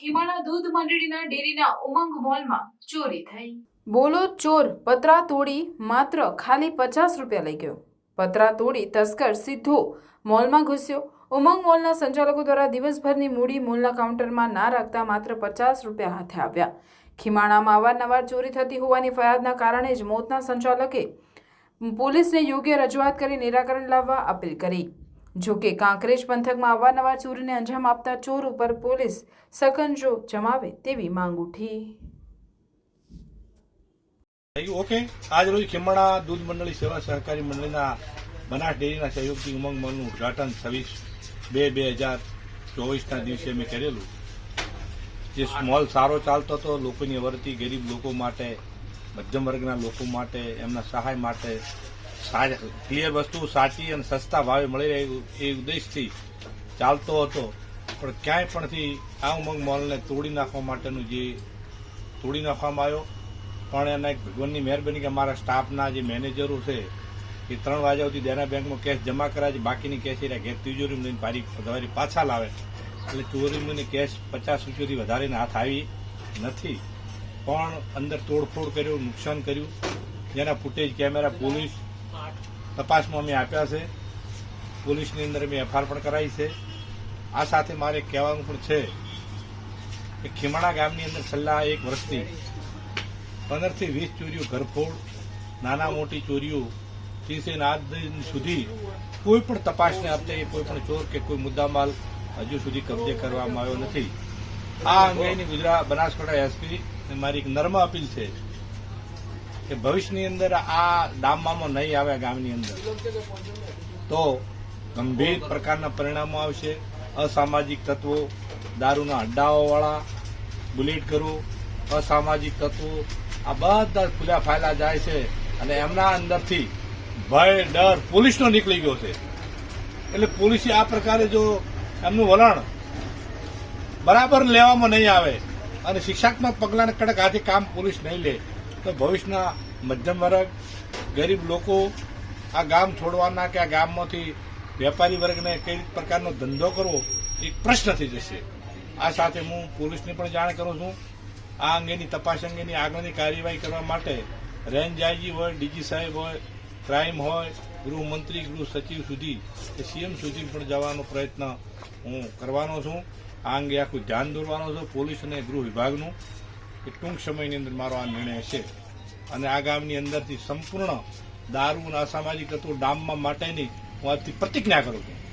ખીમાણા દૂધ મંડળીના ડેરીના ઉમંગ મોલમાં ચોરી થઈ. બોલો, ચોર, પતરા તોડી માત્ર ખાલી પચાસ રૂપિયા લઈ ગયો. પતરા તોડી તસ્કર સીધો મોલમાં ઘૂસ્યો. ઉમંગ મોલના સંચાલકો દ્વારા દિવસભરની મૂડી મોલના કાઉન્ટરમાં ના રાખતા માત્ર પચાસ રૂપિયા હાથે આવ્યા. ખીમાણામાં અવારનવાર ચોરી થતી હોવાની ફરિયાદના કારણે જ મોતના સંચાલકે પોલીસને યોગ્ય રજૂઆત કરી નિરાકરણ લાવવા અપીલ કરી. જોકે કાંકરેજ પંથકમાં અવારનવાર ચોરીને અંજામ આપતા ચોર ઉપર પોલીસ સકંજો જમાવે તેવી માંગ ઉઠી. ઓકે આજ રોજ ખીમણા દૂધ મંડળી સેવા સહકારી મંડળીના બનાસ ડેરીના સહયોગથી ઉમંગ મોલનું ઉદઘાટન છવ્વીસ બે બે હજાર ચોવીસના દિવસે મેં કરેલું. જે મોલ સારો ચાલતો હતો, લોકોની વર્તી ગરીબ લોકો માટે, મધ્યમ વર્ગના લોકો માટે, એમના સહાય માટે ક્લિયર વસ્તુ, સાચી અને સસ્તા ભાવે મળી રહે એ ઉદ્દેશથી ચાલતો હતો. પણ ક્યાંય પણથી આ ઉમંગ મોલને તોડી નાખવા માટેનું જે તોડી નાખવામાં આવ્યો. પણ એના એક ભગવાનની મહેરબાની કે મારા સ્ટાફના જે મેનેજરો છે, એ ત્રણ વાગ્યા સુધી દેના બેંકમાં કેશ જમા કરાય છે, બાકીની કેશ એ ઘેર તિજોરીમાં લઈને પારી સવારી પાછા લાવે. એટલે ચોરીમાં કેશ પચાસ રૂપિયાથી વધારીને હાથ આવી નથી. પણ અંદર તોડફોડ કર્યો, નુકસાન કર્યું. જેના ફૂટેજ કેમેરા પોલીસ તપાસમાં અમે આપ્યા છે. પોલીસની અંદર અમે એફઆર પણ કરાવી છે. આ સાથે મારે કહેવાનું પણ છે કે ખીમાણા ગામની અંદર છેલ્લા એક વર્ષથી પંદરથી વીસ ચોરીઓ ઘરફોડ, નાના મોટી ચોરીઓ, ત્રીસે આજ દિન સુધી કોઈ પણ તપાસને અર્થે કોઈ પણ ચોર કે કોઈ મુદ્દામાલ હજુ સુધી કબજે કરવામાં આવ્યો નથી. આ અંગેની ગુજરાત બનાસકાંઠા એસપી મારી એક નર્મ અપીલ છે કે ભવિષ્યની અંદર આ ડામમાં નહીં આવે ગામની અંદર. તો ગંભીર પ્રકારના પરિણામો આવશે. અસામાજિક તત્વો દારૂના અડ્ડાઓવાળા બુલેટ કરો. અસામાજિક તત્વો આ બધા ખુલ્લા ફાયલા જાય છે અને એમના અંદરથી ભય, ડર પોલીસનો નીકળી ગયો છે. એટલે પોલીસે આ પ્રકારે જો એમનું વલણ બરાબર લેવામાં નહીં આવે અને શિક્ષાત્મક પગલાંને કડક હાથે કામ પોલીસ નહીં લે તો ભવિષ્યના મધ્યમ વર્ગ, ગરીબ લોકો આ ગામ છોડવાના કે આ ગામમાંથી વેપારી વર્ગને કઈ પ્રકારનો ધંધો કરવો એક પ્રશ્ન થઈ જશે. આ સાથે હું પોલીસને પણ જાણ કરું છું. આ અંગેની તપાસ અંગેની આગળની કાર્યવાહી કરવા માટે રેન્જ આઈજી હોય, ડીજી સાહેબ હોય, ક્રાઇમ હોય, ગૃહમંત્રી, ગૃહ સચિવ સુધી કે સીએમ સુધી પણ જવાનો પ્રયત્ન હું કરવાનો છું. આ અંગે આખું ધ્યાન દોરવાનો છું પોલીસ અને ગૃહ વિભાગનું. કે ટૂંક સમયની અંદર મારો આ નિર્ણય છે. અને આ ગામની અંદરથી સંપૂર્ણ દારૂ અને અસામાજિક તત્વો ડામમાં માટેની હું આજથી પ્રતિજ્ઞા કરું છું.